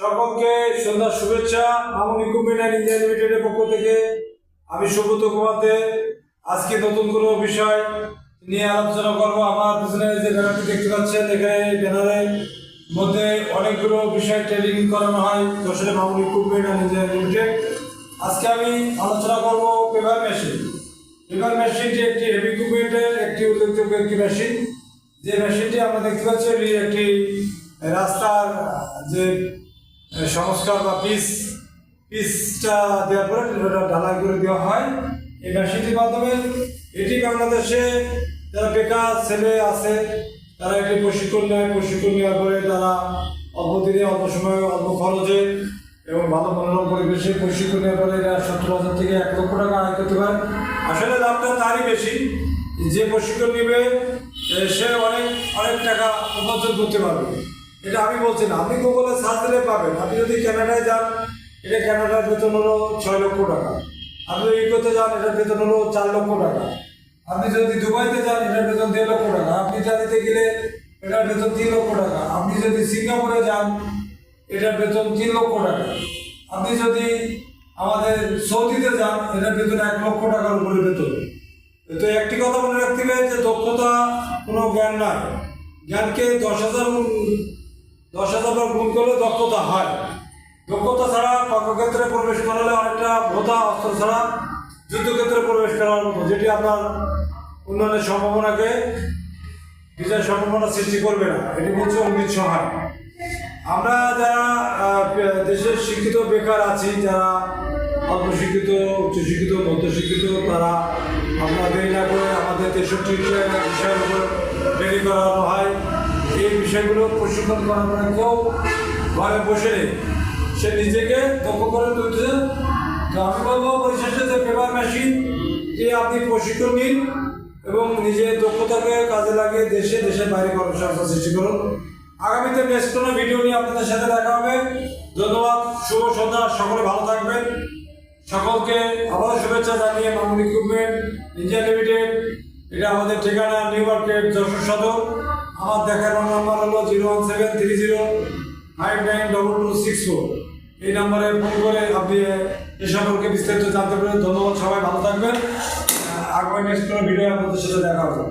সকলকে সন্ধ্যার শুভেচ্ছা। মামুন ইকুইপমেন্ট ইন্ডিয়া লিমিটেডের পক্ষ থেকে আমি সুব্রত কুমারতে আজকে নতুন কোনো বিষয় নিয়ে আলোচনা করব। আমার পিছনে যে ব্যানারটি দেখতে পাচ্ছেন, এখানে ব্যানারের মধ্যে অনেকগুলো বিষয় ট্রেনিং করানো হয়। যশোরে Mamun equipment and India limited. আজকে আমি আলোচনা করব পেপার মেশিন পেপার মেশিনটি একটি হেভি ইকুইপমেন্টের একটি উল্লেখযোগ্য একটি মেশিন যে মেশিনটি আমরা দেখতে পাচ্ছি একটি রাস্তার যে সংস্কার বা পিস পিসটা দেওয়ার পরে ঢালাই করে দেওয়া হয়। এই মেশিনটির মাধ্যমে এটি বাংলাদেশে যারা বেকার ছেলে আছে, তারা এটি প্রশিক্ষণ নেয়। প্রশিক্ষণ নেওয়ার পরে তারা অল্প দিনে, অল্প সময়ে, অল্প খরচে এবং ভালো মনোরম পরিবেশে প্রশিক্ষণ নেওয়ার পরে এরা সত্তর হাজার থেকে এক লক্ষ টাকা আয় করতে পারে। আসলে লাভটা তারই বেশি। যে প্রশিক্ষণ নেবে, সে অনেক অনেক টাকা উপার্জন করতে পারবে। এটা আমি বলছি না। আপনি গুগলে সার্চ দিলে পাবেন। আপনি যদি ক্যানাডায় যান, এটা ক্যানাডার বেতন হলো ছয় লক্ষ টাকা। আপনি ইকোতে যান, এটার বেতন হলো চার লক্ষ টাকা। আপনি যদি দুবাইতে যান, এটার বেতন দেড় লক্ষ টাকা। আপনি ইতালিতে গেলে, এটার বেতন তিন লক্ষ টাকা। আপনি যদি সিঙ্গাপুরে যান, এটার বেতন তিন লক্ষ টাকা। আপনি যদি আমাদের সৌদিতে যান, এটার বেতন এক লক্ষ টাকার উপরে বেতন। তো একটি কথা মনে রাখতে হবে যে দক্ষতা কোনো জ্ঞান নয় জ্ঞানকে দশ হাজার দশ হাজার গুণ করলে দক্ষতা হয়। দক্ষতা ছাড়া কর্মক্ষেত্রে প্রবেশ করালে অনেকটা ভোতা অস্ত্র ছাড়া যুদ্ধক্ষেত্রে প্রবেশ করার মতো, যেটি আপনার উন্নয়নের সম্ভাবনাকে বিজয় সম্ভাবনা সৃষ্টি করবে না। এটি বলছে অঙ্গিত সহায়। আমরা যারা দেশের শিক্ষিত বেকার আছি, যারা অল্প শিক্ষিত উচ্চশিক্ষিত, মধ্যশিক্ষিত, তারা আমরা দেরি না করে আমাদের তেষট্টি বিষয়ের উপর ট্রেনিং করানো হয়। বিষয়গুলো প্রশিক্ষণ করার পরে কেউ ঘরে বসে সে নিজেকে দক্ষ করে তুলছে তো আমি বলব পরিশেষে যে পেপার মেশিন যে আপনি প্রশিক্ষণ নিন এবং নিজের দক্ষতাকে কাজে লাগিয়ে দেশে, দেশের বাইরে কর্মসংস্থান সৃষ্টি করুন। আগামীতে বেশ কোনো ভিডিও নিয়ে আপনাদের সাথে দেখা হবে। ধন্যবাদ, শুভ সন্ধ্যা, সকলে ভালো থাকবেন। সকলকে আবারও শুভেচ্ছা জানিয়ে মামুন ইকুইপমেন্ট ইন্ডিয়া লিমিটেড এটা আমাদের ঠিকানা নিউ মার্কেট যশোর সদর। আমার দেখানো নাম্বার হলো zero one seven three zero five nine double two six four এই নাম্বারে ফোন করে আপনি এ সম্পর্কে বিস্তারিত জানতে পারেন ধন্যবাদ সবাই, ভালো থাকবেন। আগামী নেক্সট কোনো ভিডিও আপনাদের সাথে দেখা হবে।